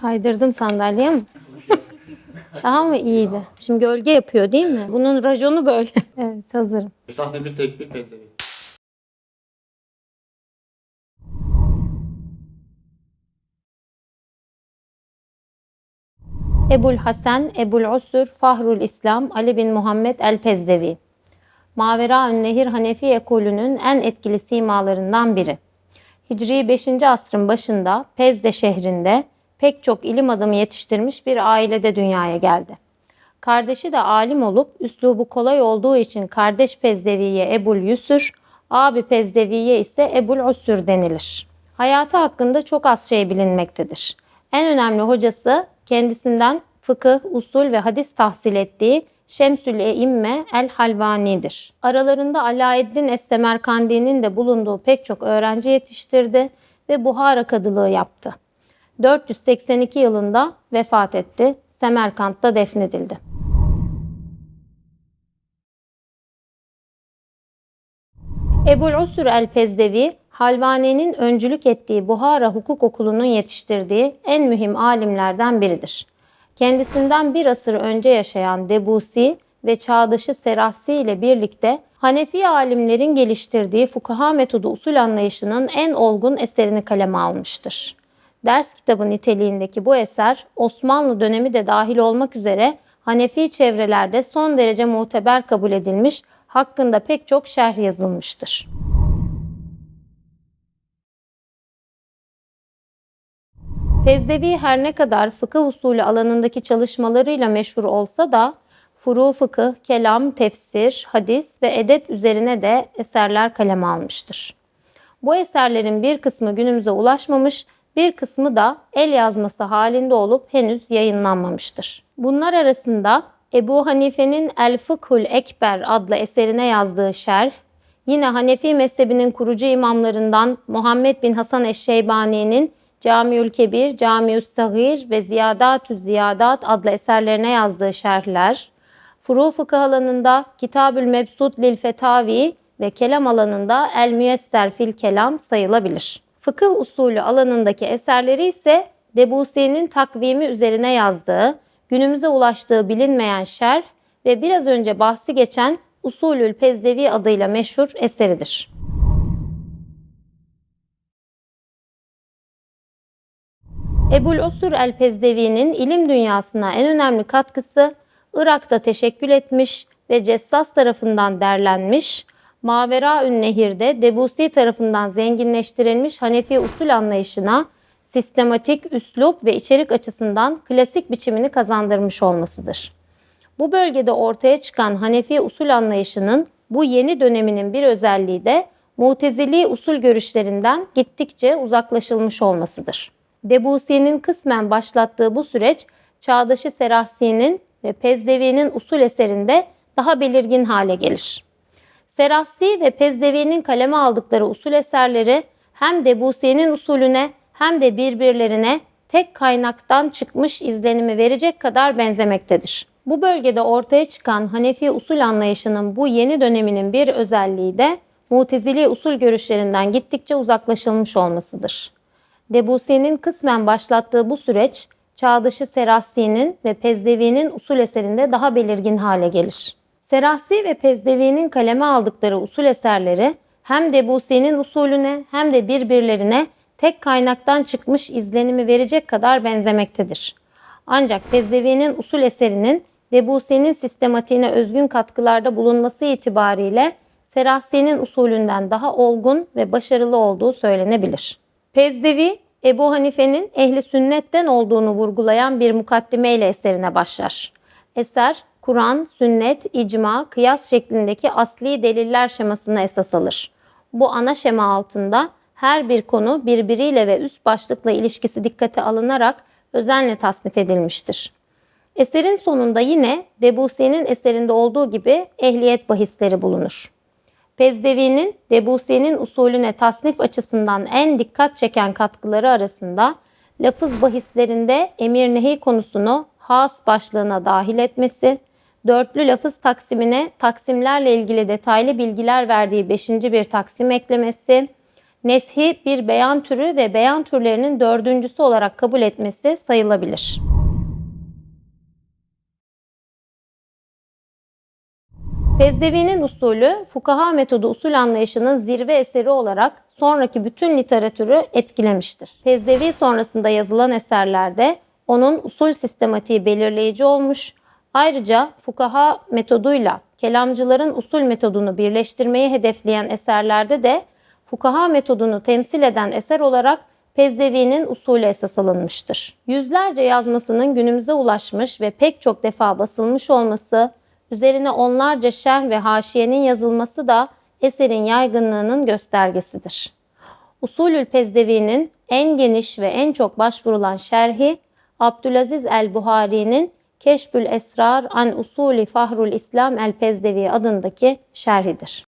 Kaydırdım sandalyeye mi? Daha mı iyiydi? Şimdi gölge yapıyor değil mi? Bunun rajonu böyle. evet hazırım. Sahne bir tek bir tezleri. Ebul Hasan, Ebul Usur, Fahrul İslam, Ali bin Muhammed el-Pezdevi. Mavera Nehir Hanefi ekolünün en etkili simalarından biri. Hicri 5. asrın başında Pezde şehrinde pek çok ilim adamı yetiştirmiş bir ailede dünyaya geldi. Kardeşi de alim olup üslubu kolay olduğu için kardeş Pezdevi'ye Ebul Yusur, abi Pezdevi'ye ise Ebul Usur denilir. Hayatı hakkında çok az şey bilinmektedir. En önemli hocası kendisinden fıkıh, usul ve hadis tahsil ettiği Şemsül Eimme el-Halvani'dir. Aralarında Alaeddin Es-Semerkandi'nin de bulunduğu pek çok öğrenci yetiştirdi ve Buhara kadılığı yaptı. 482 yılında vefat etti. Semerkant'ta defnedildi. Ebul Usur el-Pezdevi, Halvani'nin öncülük ettiği Buhara Hukuk Okulu'nun yetiştirdiği en mühim alimlerden biridir. Kendisinden bir asır önce yaşayan Debusi ve çağdaşı Serahsi ile birlikte Hanefi alimlerin geliştirdiği fukaha metodu usul anlayışının en olgun eserini kaleme almıştır. Ders kitabı niteliğindeki bu eser Osmanlı dönemi de dahil olmak üzere Hanefi çevrelerde son derece muteber kabul edilmiş, hakkında pek çok şerh yazılmıştır. Pezdevi her ne kadar fıkıh usulü alanındaki çalışmalarıyla meşhur olsa da furu fıkıh, kelam, tefsir, hadis ve edep üzerine de eserler kaleme almıştır. Bu eserlerin bir kısmı günümüze ulaşmamış, bir kısmı da el yazması halinde olup henüz yayınlanmamıştır. Bunlar arasında Ebu Hanife'nin El Fıkhul Ekber adlı eserine yazdığı şerh, yine Hanefi mezhebinin kurucu imamlarından Muhammed bin Hasan Eşşeybani'nin Camiül Kebir, Camiül Sagir ve Ziyadatü Ziyadat adlı eserlerine yazdığı şerhler, Furu fıkıh alanında Kitabül Mebsut Lil Fetavi ve kelam alanında El Müyesser Fil Kelam sayılabilir. Fıkıh usulü alanındaki eserleri ise Debusi'nin takvimi üzerine yazdığı, günümüze ulaştığı bilinmeyen şerh ve biraz önce bahsi geçen Usulül Pezdevi adıyla meşhur eseridir. Ebul Osur el-Pezdevi'nin ilim dünyasına en önemli katkısı Irak'ta teşekkül etmiş ve Cessas tarafından derlenmiş, Maveraün Nehir'de Debusi tarafından zenginleştirilmiş Hanefi usul anlayışına sistematik, üslup ve içerik açısından klasik biçimini kazandırmış olmasıdır. Bu bölgede ortaya çıkan Hanefi usul anlayışının bu yeni döneminin bir özelliği de Mutezili usul görüşlerinden gittikçe uzaklaşılmış olmasıdır. Debusi'nin kısmen başlattığı bu süreç çağdaşı Serahsi'nin ve Pezdevi'nin usul eserinde daha belirgin hale gelir. Serahsi ve Pezdevi'nin kaleme aldıkları usul eserleri hem Debusi'nin usulüne hem de birbirlerine tek kaynaktan çıkmış izlenimi verecek kadar benzemektedir. Bu bölgede ortaya çıkan Hanefi usul anlayışının bu yeni döneminin bir özelliği de Mutezili usul görüşlerinden gittikçe uzaklaşılmış olmasıdır. Debusi'nin kısmen başlattığı bu süreç, çağdaşı Serahsi'nin ve Pezdevi'nin usul eserinde daha belirgin hale gelir. Serahsi ve Pezdevi'nin kaleme aldıkları usul eserleri hem Debusi'nin usulüne hem de birbirlerine tek kaynaktan çıkmış izlenimi verecek kadar benzemektedir. Ancak Pezdevi'nin usul eserinin Debusi'nin sistematiğine özgün katkılarda bulunması itibariyle Serahsi'nin usulünden daha olgun ve başarılı olduğu söylenebilir. Pezdevi, Ebu Hanife'nin ehli sünnetten olduğunu vurgulayan bir mukaddimeyle eserine başlar. Eser, Kur'an, sünnet, icma, kıyas şeklindeki asli deliller şemasına esas alır. Bu ana şema altında her bir konu birbiriyle ve üst başlıkla ilişkisi dikkate alınarak özenle tasnif edilmiştir. Eserin sonunda yine Debusi'nin eserinde olduğu gibi ehliyet bahisleri bulunur. Pezdevi'nin Debusi'nin usulüne tasnif açısından en dikkat çeken katkıları arasında lafız bahislerinde emir nehi konusunu has başlığına dahil etmesi, dörtlü lafız taksimine taksimlerle ilgili detaylı bilgiler verdiği beşinci bir taksim eklemesi, neshi bir beyan türü ve beyan türlerinin dördüncüsü olarak kabul etmesi sayılabilir. Fezdevi'nin usulü, fukaha metodu usul anlayışının zirve eseri olarak sonraki bütün literatürü etkilemiştir. Fezdevi sonrasında yazılan eserlerde onun usul sistematiği belirleyici olmuş, ayrıca fukaha metoduyla kelamcıların usul metodunu birleştirmeyi hedefleyen eserlerde de fukaha metodunu temsil eden eser olarak Pezdevi'nin usulü esas alınmıştır. Yüzlerce yazmasının günümüze ulaşmış ve pek çok defa basılmış olması, üzerine onlarca şerh ve haşiyenin yazılması da eserin yaygınlığının göstergesidir. Usulül Pezdevi'nin en geniş ve en çok başvurulan şerhi Abdülaziz el-Buhari'nin Keşfül Esrar an Usuli Fahrul İslam el-Pezdevi adındaki şerhidir.